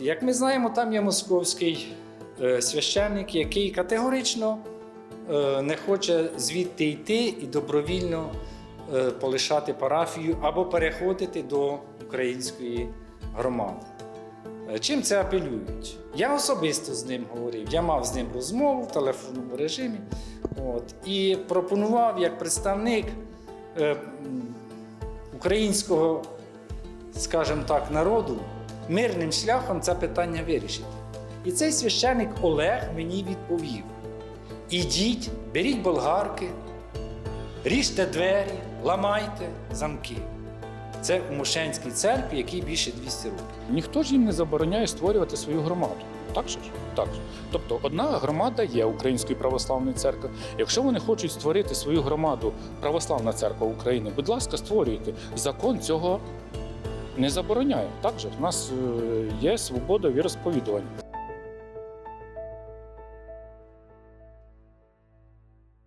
Як ми знаємо, там є московський е, священник, який категорично е, не хоче звідти йти і добровільно е, полишати парафію або переходити до української громади. Чим це апелюють? Я особисто з ним говорив, я мав з ним розмову в телефонному режимі от, і пропонував як представник українського, скажімо так, народу мирним шляхом це питання вирішити. І цей священик Олег мені відповів: ідіть, беріть болгарки, ріжте двері, ламайте замки. Це у Мошенській церкві, якій більше 200 років. Ніхто ж їм не забороняє створювати свою громаду. Так же? Так. Тобто одна громада є Української православної церкви. Якщо вони хочуть створити свою громаду Православна церква України, будь ласка, створюйте. Закон цього не забороняє. Так же в нас е, є свобода віросповідування.